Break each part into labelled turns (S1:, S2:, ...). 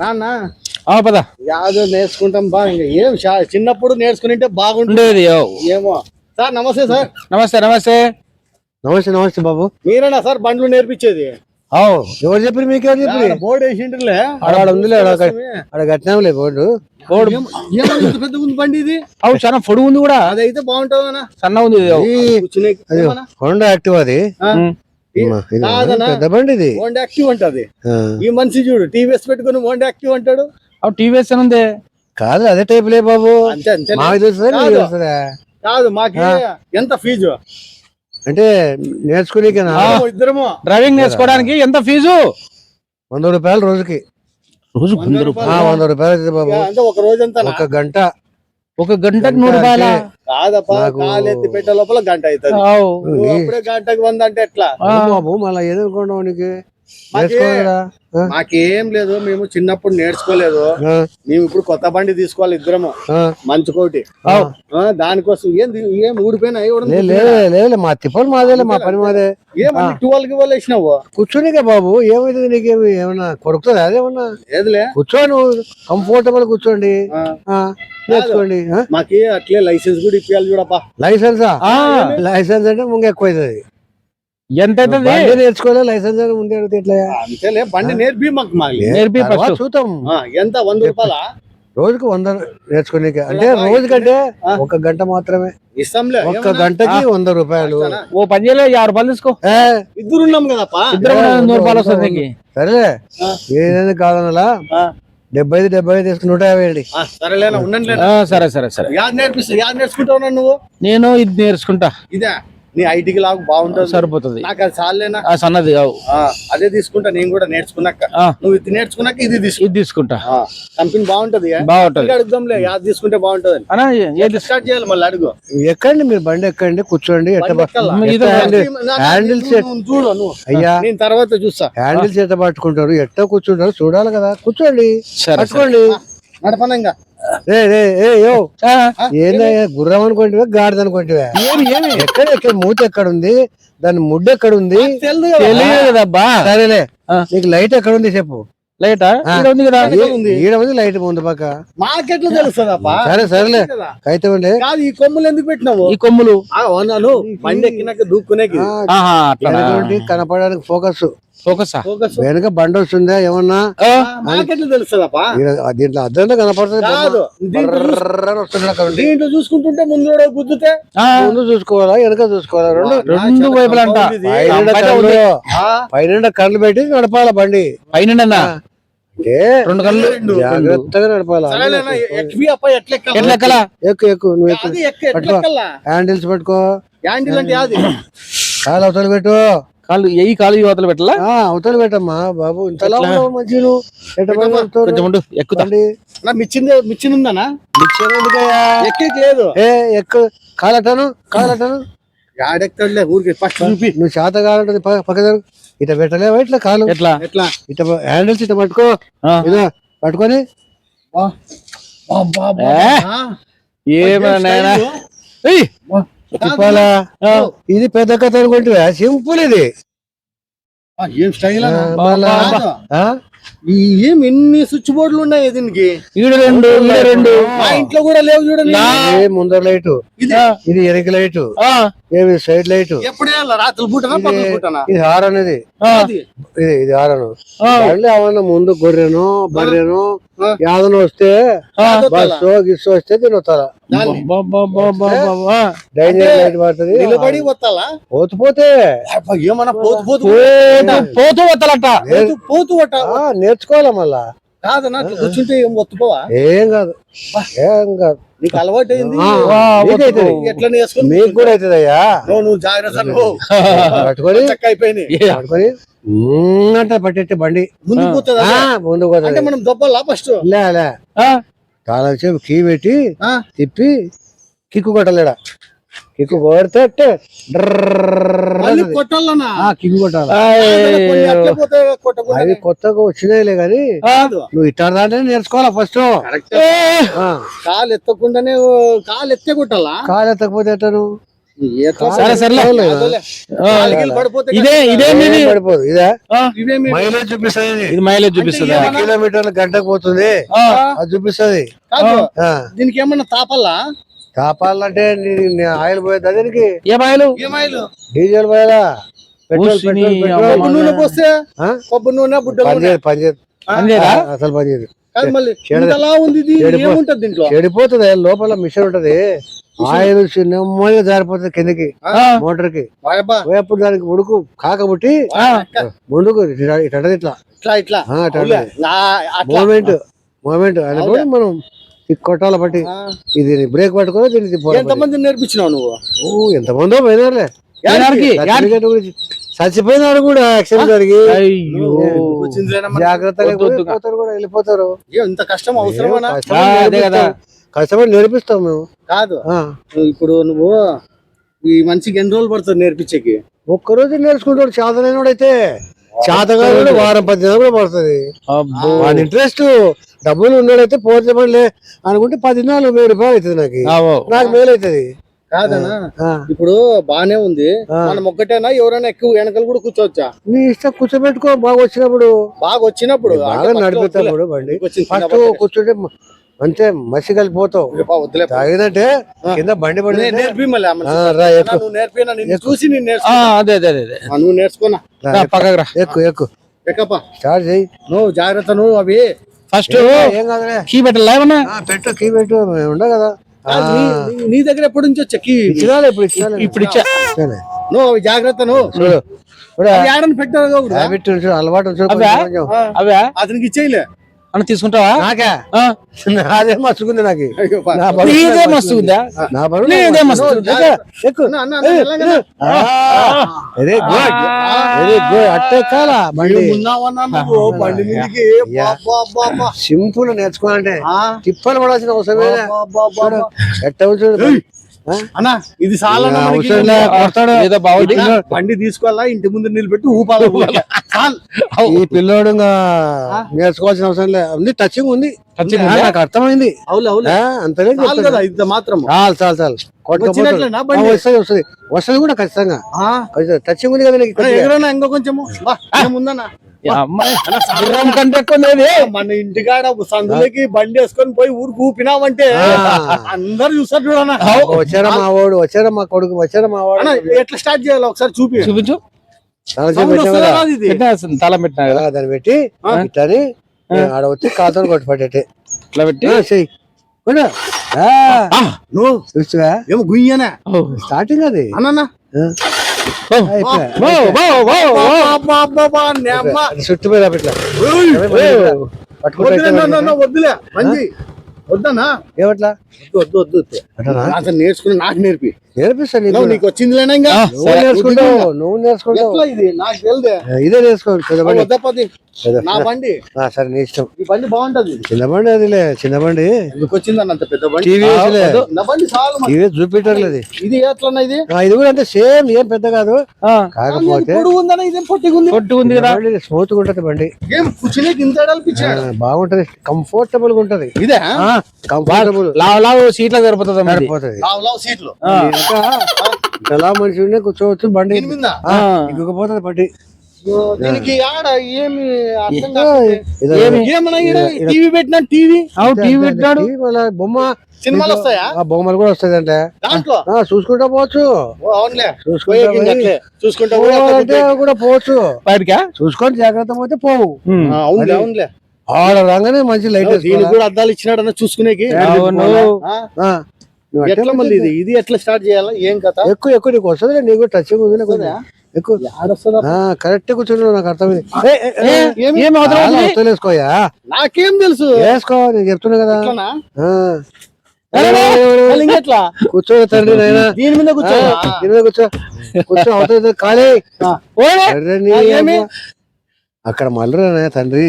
S1: నాన్న.
S2: ఆ పద.
S1: యాదో నేర్చుకుంటాం బాగా ఏం చిన్నప్పుడు నేర్చుకుంటే బాగుంటుంది. ఏమో. సార్ నమస్తే సార్.
S2: నమస్తే నమస్తే.
S3: నమస్తే నమస్తే బాబు.
S1: మీరేనా సార్ బండ్లు నేర్పించేది?
S3: అవు ఎవరు చెప్పారు మీకు ఎవరు చెప్పారు
S1: బోర్డు వేసిండ్రులే.
S3: ఆడ ఉందిలే ఆడ కట్టినాంలే బోర్డు.
S2: బోర్డు.
S1: పెద్ద ఉంది బండి ఇది?
S2: అవు చాలా పొడుగు ఉంది కూడా.
S1: అదైతే బాగుంటుందనా
S2: సన్న ఉంది
S3: హోండా యాక్టివ్ అది? పెద్ద బండి ఇది?
S1: యాక్టివ్ అంటది. ఈ మనిషి చూడు టీవీఎస్ పెట్టుకుని ఓండ్ యాక్టివ్ అంటాడు.
S2: టీవీఎస్ అని ఉంది
S3: కాదు అదే టైపులే బాబు.
S1: అంతే అంతే
S3: మాకు తెలుస్తుందా నీకు
S1: కాదు. మాకి ఎంత ఫీజు?
S3: అంటే నేర్చుకునేకేనా?
S1: ఇద్దరము, ఇద్దరము.
S2: డ్రైవింగ్ నేర్చుకోవడానికి ఎంత ఫీజు?
S3: వంద రూపాయలు రోజుకి.
S2: రోజు
S1: వంద రూపాయలు.
S3: ఆ, వంద రూపాయలు బాబు.
S1: అంటే ఒక రోజంతా
S3: ఒక గంట.
S2: ఒక గంటకు నూరు రూపాయల?
S1: కాదప్ప
S3: నాకు-
S1: కాలు ఎత్తి పెట్టే లోపల గంట అవుతుంది. గంటకు వంద అంటే ఎట్లా.
S3: బాబు మళ్ళీ ఏదనుకున్నావు నీకు?
S1: మాకే- లేదు మేము చిన్నప్పుడు నేర్చుకోలేదు. మేము ఇప్పుడు కొత్త బండి తీసుకోవాలి ఇద్దరము.
S3: ఆ.
S1: మంచి కోటి
S2: అవు.
S1: ఆ, దానికోసం ఏం ఏం ఊడిపోయినా
S3: లే లే లే మా తిప్పలు మాదేలే మా పని మాదే.
S1: ఏమన్నా వేసినావు?
S3: కూర్చోనికే బాబు ఏమైతుంది నీకేమి? ఏమన్నా కొడుకుతుంది అదేమన్నా
S1: ఏదిలే.
S3: కూర్చో నువ్వు కంఫర్టబుల్ కూర్చోండి. నేర్చుకోండి?
S1: మాకి అట్లే లైసెన్స్ కూడా ఇప్పియాలి చూడప్పా.
S3: లైసెన్సా. లైసెన్స్ అంటే ముందు ఎక్కువ అవుతుంది
S2: ఎంత అవుతుంది
S3: బండి నేర్చుకోలే లైసెన్స్ అని ముందే అడిగితే ఎట్లా?
S1: అంతేలే బండి నేర్పి మాకు మాలి
S2: నేర్పి
S3: తర్వాత
S2: ఫస్ట్.
S3: చూద్దాం.
S1: ఆ, ఎంత? వంద రూపాయల?
S3: రోజుకు వంద నేర్చుకోనికి. అంటే రోజుకంటే ఒక గంట మాత్రమే.
S1: ఇస్తాంలే?
S3: గంటకి వంద రూపాయలు?
S2: ఓ పని చేయలే యాభై రూపాయలు తీసుకో. ఇద్దరు నూరు రూపాయలు వస్తుంది
S3: సరేలే. ఏదైనా కాదనలా? డెబ్బై ఐదు డెబ్బై ఐదు తీసుకుని నూట యాభై
S1: సరేలేనా ఉండండి
S2: సరే సరే సరే.
S1: నేర్పిస్తా యాद నేర్చుకుంటావు నువ్వు?
S2: నేను ఇది నేర్చుకుంటా.
S1: ఇదే. నీ ఐటీకి లాగా బాగుంటుంది.
S2: సరిపోతుంది.
S1: నాకు అది చాలేనా
S2: ఆ సన్నది
S1: ఆ, అదే తీసుకుంటా నేను కూడా నేర్చుకున్నాక. నువ్వు ఇది నేర్చుకున్నాక ఇది
S2: ఇది తీసుకుంటా.
S1: ఆ, కంపెనీ బాగుంటది
S2: బాగుంటది.
S1: అడుగుదాంలే యాद తీసుకుంటే బాగుంటది
S2: అన్నా ఏది
S1: స్టార్ట్ చేయాలి మళ్ళీ అడుగు?
S3: ఎక్కండి మీరు బండి ఎక్కండి కూర్చోండి హ్యాండిల్ హ్యాండిల్స్
S1: చూడు నువ్వు.
S3: అయ్యా.
S1: నేను తర్వాత చూస్తా.
S3: హ్యాండిల్స్ ఎట్ట పట్టుకుంటారు ఎట్ట కూర్చుంటారు చూడాలి కదా. కూర్చోండి. పట్టుకోండి.
S1: నడపనంగా.
S3: ఏందయ్యా గుర్రం అనుకుంటివా గాడిద అనుకుంటివా?
S2: ఏమి ఏమి?
S3: ఎక్కడ ఎక్కడ మూతి ఎక్కడ ఉంది దాని ముడ్డు ఎక్కడ ఉంది
S1: తెలియదు కదా.
S2: తెలియదు కదబ్బా.
S3: సరేలే. నీకు లైట్ ఎక్కడ ఉంది చెప్పు.
S2: లైటా? ఉంది కదా.
S1: ఎక్కడ ఉంది
S3: ఈడ ఉంది లైట్ ముందు పక్క.
S1: మాకెట్లా తెలుస్తుందప్పా
S3: సరే సరేలే. అయితే ఉండే
S1: కాదు ఈ కొమ్ములు ఎందుకు పెట్టినావు?
S2: ఈ కొమ్ములు.
S1: బండి ఎక్కినాక
S3: వెనక కనపడడానికి ఫోకస్
S2: ఫోకస్?
S3: వెనక బండి వస్తుందా ఏమన్నా? దీంట్లో అద్దంతా కనపడుతుంది
S1: దీంట్లో చూసుకుంటుంటే ముందు గుద్దుతే?
S3: ముందు చూసుకోవాలా వెనక చూసుకోవాలా? రెండు
S2: రెండు వైపులా అంట.
S3: పైన కళ్ళు.
S1: ఆ,
S3: పైన కళ్ళు పెట్టి నడపాల బండి?
S2: పైన
S3: అంటే
S2: రెండు కళ్ళు.
S3: జాగ్రత్తగా నడపాలా?
S1: ఎక్కి
S3: ఎక్కు. నువ్వు ఎక్కు? హ్యాండిల్స్ పెట్టుకో.
S1: యాండిల్ అంటే యాది?
S3: కాలు అవతల పెట్టు.
S2: కాళ్ళు ఎయ్యి కాలు యువతలు పెట్టలా?
S3: ఆ అవతల పెట్టమ్మా బాబు. ఇంతలా ఉన్నావు మంచి నువ్వు ఎట్ట పని నడుపుతావు?
S2: కొంచెం ఉండు ఎక్కుతా.
S3: బండి
S1: నా మిచ్చింది మిచ్చింది ఉందనా
S3: మిక్సర్ ఎందుకయ్యా?
S1: ఎక్కేకి లేదు.
S3: ఏ ఎక్కు కాలటాను కాలటాను
S1: యాడెక్కడలే ఊరికి ఫస్ట్ చూపి.
S3: నువ్వు చేత కాలంటది పక్క జరుగు. ఇట పెట్టలేవా ఇట్లా కాలు?
S2: ఎట్లా?
S1: ఎట్లా?
S3: ఇట హ్యాండిల్స్ ఇట పట్టుకో. ఇదో పట్టుకొని.
S2: ఏ? ఏమైనా
S3: తిప్పాలా. ఇది పెద్ద కథ అనుకుంటే సింపుల్ ఇది.
S1: ఏం స్టైల్? ఏం ఎన్ని స్విచ్ బోర్డులు ఉన్నాయి దీనికి
S2: ఈడ రెండు ఈడ రెండు
S1: మా ఇంట్లో కూడా లేవు చూడండి
S3: ఏ ముందర లైట్
S1: ఇది
S3: ఇది వెనక లైట్
S2: ఆ,
S3: ఏమి సైడ్ లైట్
S1: ఎప్పుడే రాత్రి పూటనా పగల పూటనా
S3: ఇది హారన్ ఇది. ఇది ఇది హారన్
S2: ఆ.
S3: మళ్ళీ అవన్న ముందు గొర్రెను బర్రెను. యాదన వస్తే. బస్సు గిస్సు వస్తే
S2: బా.
S3: డైనింగ్ లైట్ పడుతుంది
S1: నిలబడి
S3: పోతే
S1: అబ్బా, ఏమన్నా పోతు పోతు
S2: పోతూ పోతూ వత్తలట
S1: పోతు పోతు
S3: నేర్చుకోవాలా మళ్ళా?
S1: కాదన్నా అట్లా కూర్చుంటే ఏం ఒత్తుకోవా?
S3: ఏం కాదు. ఏం కాదు.
S1: నీకు అలవాటు అయింది? ఎట్లా నేర్చుకుని
S3: మీకు కూడా అవుతుంది అయ్యా
S1: నువ్వు జాగ్రత్త
S3: పట్టుకొని. పట్టుకొని. అంటే పట్టేట్టే బండి.
S1: ముందుకు పోతుందా? అంటే
S3: పోతుంది.
S1: మనం దొబ్బలా ఫస్ట్?
S3: లే లే.
S2: ఆ,
S3: తాళం కీ పెట్టి తిప్పి కిక్కు కొట్టలేడా? కిక్కు కొడితే అవి కొత్తగా వచ్చినాయిలే గాని
S1: కాదు.
S3: నువ్వు ఇట్లా దాంట్లో నేర్చుకోవాలా ఫస్ట్
S1: కాలు ఎత్తకుండానే కాలు ఎత్తే కొట్టాలా?
S3: కాలు ఎత్తకపోతే ఎట్టను?
S1: ఎట్లా
S2: సరే, సరేలే. ఇదే ఇదే
S3: ఏం
S2: మీది
S3: పడిపోదు? ఇదా? మైలేజ్ చూపిస్తుంది. ఇది.
S2: మైలేజ్ చూపిస్తుందా?
S3: కిలోమీటర్ల గంటకు పోతుంది.
S2: ఆ,
S3: అది చూపిస్తుంది.
S1: దీనికి ఏమన్నా తాపల్లా?
S3: కాపాలంటే నీ ఆయిల్ పోయేది దీనికి
S2: ఏ
S1: ఏమాయిలు?
S3: డీజిల్ పోయేలా? పెట్రోల్
S2: ఊసిని
S3: పెట్రోల్ పెట్రోల్.
S2: అమ్మ.
S1: కొబ్బరి నూనె పోస్తే? కొబ్బరి బుడ్డ
S3: అసలు
S1: ఏముంటది దీంట్లో?
S3: చెడిపోతుంది లోపల మిషన్ ఉంటది. ఆయిల్ నెమ్మదిగా జారిపోతుంది కిందకి
S1: మోటార్కి
S3: పోయేప్పుడు దానికి ఉడుకు కాకబుట్టి ముందుకు ఇట్లా ఇట్లా మూమెంట్ మూమెంట్. అనేప్పుడు మనం ఈ కొట్టాల బట్టి. ఇది బ్రేక్ పట్టుకొని దీన్ని
S1: ఎంతమంది నేర్పించినావు నువ్వు?
S3: ఓ ఎంతమందో పోయినారులే. చచ్చిపోయినారు కూడా యాక్సిడెంట్ జరిగి. జాగ్రత్తగా కూడా వెళ్ళిపోతారు.
S1: ఇంత కష్టం అవసరమా
S3: కష్టపడి
S2: ఆ, అదే కదా.
S3: నేర్పిస్తాం. కష్టపడి నేర్పిస్తాం మేము.
S1: కాదు. ఇప్పుడు నువ్వు ఈ మంచికి ఎన్ని రోజులు పడుతుంది నేర్పించేకి?
S3: ఒక్కరోజు నేర్చుకుంటాడు. చేతనైనడు అయితే చేతగాడు వారం పది దినాలు కూడా పడుతుంది.
S2: అబ్బో.
S3: వాడి ఇంట్రెస్ట్ డబ్బులు ఉన్నాడైతే పోతే పనిలే అనుకుంటే పది దినాలు వెయ్యి రూపాయలు అవుతుంది నాకు. నాకు మేలు అవుతుంది
S1: కాదనా. ఇప్పుడు బానే ఉంది.
S3: ఆ.
S1: మనం ఒక్కటేనా ఎవరైనా ఎక్కువ వెనకలు కూడా కూర్చోవచ్చా?
S3: నీ ఇష్టం కూర్చోబెట్టుకో బాగా వచ్చినప్పుడు.
S1: బాగా వచ్చినప్పుడు
S3: బాగా
S1: వద్దులే.
S3: బండి. ఫస్ట్ కూర్చుంటే అంతే మసి కలిపోతావు. తాగిందంటే కింద బండి పడి
S1: చూసి
S2: అదే అదే అదే
S1: నువ్వు నేర్చుకున్నా
S2: పక్కకు రా.
S3: ఎక్కు ఎక్కు.
S1: ఎక్కప్ప?
S3: స్టార్ట్ చేయి.
S1: నువ్వు జాగ్రత్త నువ్వు అవి.
S2: ఫస్ట్ కీ పెట్టాలా ఏమన్నా
S3: ఆ, పెట్టు కీ పెట్టు ఉండ కదా.
S1: నీ- దగ్గర ఎప్పటి నుంచి వచ్చా కీ?
S3: ఇచ్చినాలే ఇప్పుడు ఇచ్చినాలే.
S2: ఇప్పుడు ఇచ్చా.
S1: నువ్వు అవి జాగ్రత్త నువ్వు.
S3: హ్యాబిట్ చూడు అలవాటు
S1: అతనికి ఇచ్చేయలే.
S2: అన్న తీసుకుంటావా?
S3: నాకే? నాదే
S2: నీదే
S3: నా బరువు
S2: నీదే
S3: వెరీ గుడ్. Very good. అట్టే కాలా. సింపుల్ నేర్చుకోవాలంటే
S1: ఆ,
S3: తిప్పలు పడాల్సిన అవసరం. ఎట్ట?
S1: అన్నా ఇది బండి తీసుకోవాలా ఇంటి ముందు నిలబెట్టి ఊపాల.
S3: ఈ పిల్లోడు నేర్చుకోవాల్సిన అవసరం లేదు ఉంది టచింగ్ ఉంది? నాకు అర్థమైంది. చెప్తాను.
S1: కదా ఇది మాత్రం
S3: చాలు చాలు చాలు? వస్తుంది వస్తుంది. వస్తుంది కూడా ఖచ్చితంగా. టచింగ్ ఉంది కదా.
S1: ఎదురన్నా ఇంకో కొంచెము.
S2: అమ్మాయి గుర్రం కంటే.
S1: మన ఇంటికాడ సందులోకి బండి వేసుకొని పోయి ఊరికి ఊపినావంటే
S3: ఆ.
S1: అందరు చూస్తారు చూడన్నా.
S3: వచ్చారా మా వాడు వచ్చారా మా కొడుకు వచ్చారా మా వాడు?
S1: అన్నా, ఎట్లా స్టార్ట్ చేయాలి ఒకసారి చూపి.
S2: చూపించు. తల పెట్టినా కదా?
S3: దాన్ని పెట్టి ఇట్టని ఆడ వచ్చి కాతో కొట్టి పట్టేటే
S2: ఇట్లా పెట్టి?
S3: చెయ్యి.
S1: నువ్వు
S3: చూస్తువా
S1: ఏమో గుయ్యనే.
S3: స్టార్టింగ్ అది.
S1: అన్న
S3: ఆ,
S2: ఓ,
S3: అయిపోయా.
S2: ఓ, ఓ, ఓ, ఓ.
S3: అది చుట్టూ మీద ఇట్లా పట్టుకుంటే
S1: వద్దులే వద్దులే మంచి వద్దనా
S3: ఏమట్లా?
S1: వద్దు వద్దు వద్దు? అసలు నేర్చుకుని నాకు నేర్పి.
S3: నేర్పిస్తా నీకు.
S1: నువ్వు నీకు వచ్చిందిలేనా ఇంకా?
S2: ఆ,
S3: నువ్వు నేర్చుకుంటావు నువ్వు నేర్చుకుంటావు.
S1: ఇది? నాకు తెలియదే.
S3: ఇదే నేర్చుకో చిన్న బండి.
S1: వద్దా పది?
S3: ఏదో.
S1: నా బండి?
S3: ఆ, సరే నీ ఇష్టం.
S1: ఈ బండి బాగుంటది.
S3: చిన్న బండి అదిలే చిన్న బండి.
S1: ఎందుకు వచ్చిందన్న అంత పెద్ద బండి?
S3: TVS లే.
S1: వద్దు. నా బండి చాలు మరి.
S3: ఇవే జూపిటర్ ఇది
S1: ఇది ఎట్లన్నా ఇది?
S3: ఇది కూడా అంతే సేమ్ ఏం పెద్ద కాదు.
S2: ఆ,
S3: కాకపోతే
S1: పొడుగు ఉందన్న ఇదేం పొట్టిగా ఉంది?
S2: కొట్టు ఉంది కదా.
S3: స్మూత్గా ఉంటది బండి.
S1: ఇంత
S3: బాగుంటది కంఫర్టబుల్గా ఉంటది.
S1: ఇదే?
S2: లావు లావు సీట్లకు సరిపోతుంది
S1: లావు లావు సీట్లు.
S3: ఇంకా ఎలా మనిషి ఉండే కూర్చోవచ్చు బండి. ఇంకొకపోతుంది బండి.
S1: దీనికి ఆడ ఏమి టీవీ పెట్టినా టీవీ?
S2: అవు టీవీ పెట్టాడు
S3: ఈ మళ్ళా బొమ్మ.
S1: సినిమాలు వస్తాయా?
S3: ఆ బొమ్మలు కూడా వస్తాయి అంటే చూసుకుంటా పోవచ్చు. చూసుకుంటా కూడా పోవచ్చు.
S2: బయటకా
S3: చూసుకొని జాగ్రత్త పోతే పోవు.
S1: అవునులే అవునులే.
S3: ఆడ రాగానే మంచి లైట్
S1: దీనికి కూడా అద్దాలు ఇచ్చినాడన్న చూసుకునేకి? ఎట్లా మళ్ళీ ఇది? ఇది ఎట్లా స్టార్ట్ చేయాలా? ఏం కథ?
S3: ఎక్కువ ఎక్కువ నీకు వస్తుంది నీకు టచింగ్ ఉంది ఎక్కువ? కరెక్ట్ కూర్చున్నావు నాకు అర్థమైంది. వేసుకోయా
S1: నాకేం తెలుసు.
S3: వేసుకో నేను చెప్తున్నా కదా. కూర్చో తండ్రి నాయనా.
S1: దీని మీద కూర్చో.
S3: దీని మీద కూర్చో. కూర్చో అవతల ఖాళీ అర్రే నీ
S1: ఏమి?
S3: అమ్మ. అక్కడ మల్లరా తండ్రి.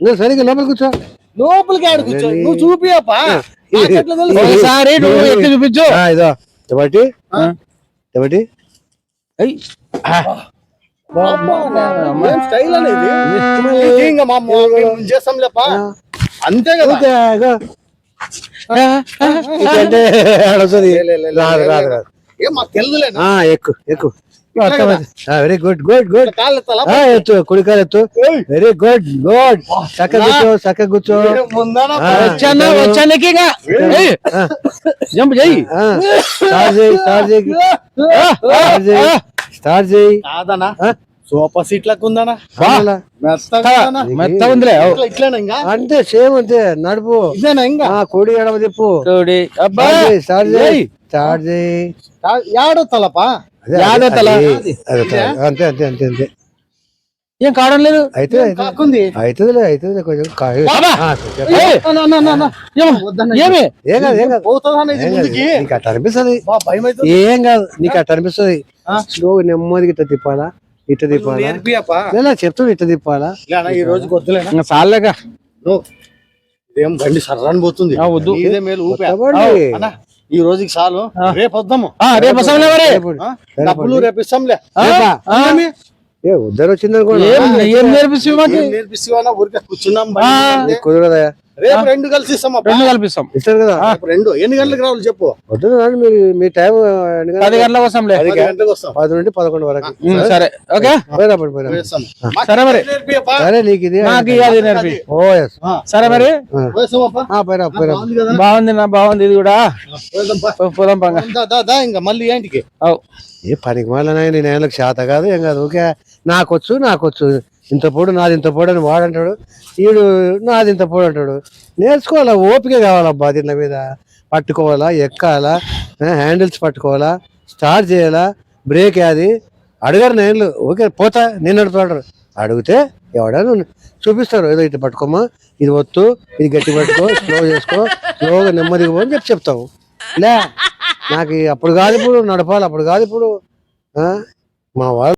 S3: ఇంకా సరిగ్గా లోపల కూర్చో.
S1: లోపలికి ఆడ కూర్చో. నువ్వు చూపియప్పా
S2: ఒకసారి నువ్వు ఎక్కి చూపించు.
S3: ఆ, ఇదో.
S1: అబ్బా, ఏం స్టైల్ అనేది? ఇంకా మా మేము చేస్తాంలేపా అంతే కదా. లే,
S3: రాదు రాదు. రాదు. ఎక్కు ఎక్కు.
S2: వచ్చాను వచ్చానికి ఏయ్, జంప్ చెయ్యి
S3: ఆ, స్టార్ట్ చేయి స్టార్ట్ చేయి. స్టార్ట్ చేయి. స్టార్ట్ చేయి.
S1: కాదనా?
S3: ఆ?
S1: సోఫా సీట్లకు ఉందనా?
S2: మెత్త ఉందిలే.
S1: ఇట్లా-
S3: అంతే సేమ్ అంతే. నడుపు.
S1: ఇదేనా ఇంకా?
S3: ఆ కుడి ఎడమ తిప్పు.
S2: చూడి అబ్బా.
S3: స్టార్ట్ చేయి స్టార్ట్ చేయి.
S2: ఏయ్.
S3: స్టార్ట్ చేయి.
S1: కా- యాడో తలపా?
S3: అంతే అంతే అంతే అంతే.
S2: ఏం కావడం లేదు?
S3: అయితే అవుతుందిలే అవుతుంది కొంచెం.
S2: ఏం-
S3: ఏం ఏం ఏం నీకు అట్లా అనిపిస్తుంది?
S1: బా భయం అవుతుంది
S3: ఏం కాదు నీకు అట్లా అనిపిస్తుంది? స్లో నెమ్మదిగా ఇట్లా తిప్పాలా? ఇట్లా తిప్పాలా? చెప్తాడు ఇట్లా తిప్పాలా?
S1: ఈ రోజు నువ్వు ఇదేం బండి సర్రాని పోతుంది.
S2: వద్దు.
S1: ఈ రోజుకి చాలు. రేపు వద్దాము.
S2: ఆ, రేపు వస్తాంలే మరి?
S1: డబ్బులు రేపు? ఇస్తాంలే
S3: ఉద్దరు వచ్చింది అనుకోండి
S2: ఏం ఏం నేర్పిస్తావు మాకు?
S1: ఏం నేర్పిస్తావా ఊరికే కూర్చున్నాం బండి
S2: ఆ.
S1: మీద.
S3: కుదరదా?
S1: రేపు రెండు కలిసి
S2: రెండు కల్పిస్తాం.
S3: ఇస్తారు కదా.
S1: రెండు. ఎన్ని గంటలకు రావాలి చెప్పు.
S3: వద్దు మీరు మీ టైం?
S2: పది గంటలకు
S1: వస్తాం
S3: పది నుండి పదకొండు వరకు.
S2: సరే. ఓకే. సరే మరి.
S3: సరే నీకు ఇది
S2: నాకు
S3: ఓ
S2: సరే మరి.
S3: పోయిరా
S1: బాగుంది కదా.
S2: బాగుంది నా బాగుంది ఇది కూడా.
S1: వేద్దాం పా.
S2: పో- పోదాం పంగ.
S1: ఇంకా మళ్ళీ ఏంటికి
S3: ఏ పనికి మళ్ళీ నేను నేలకు చేత కాదు ఏం కాదు ఓకే. నాకొచ్చు నాకొచ్చు. ఇంత పొడు నాది ఇంత పొడు అని వాడంటాడు ఈడు నాది ఇంత పొడు అంటాడు. నేర్చుకోవాలా? ఓపిక కావాలబ్బా దీని మీద. పట్టుకోవాలా? ఎక్కాలా? హ్యాండిల్స్ పట్టుకోవాలా? స్టార్ట్ చేయాలా? బ్రేక్ అది అడగారు నేను ఓకే పోతా. నేను నడుపుతాడు అడిగితే ఎవడను చూపిస్తారు. ఏదో ఇటు పట్టుకోమా ఇది వత్తు ఇది గట్టి పట్టుకో స్లో చేసుకో స్లోగా నెమ్మదిగా పో అని చెప్పి చెప్తాము లే నాకు అప్పుడు కాదు ఇప్పుడు నడపాలి అప్పుడు కాదు ఇప్పుడు. మా వాళ్ళు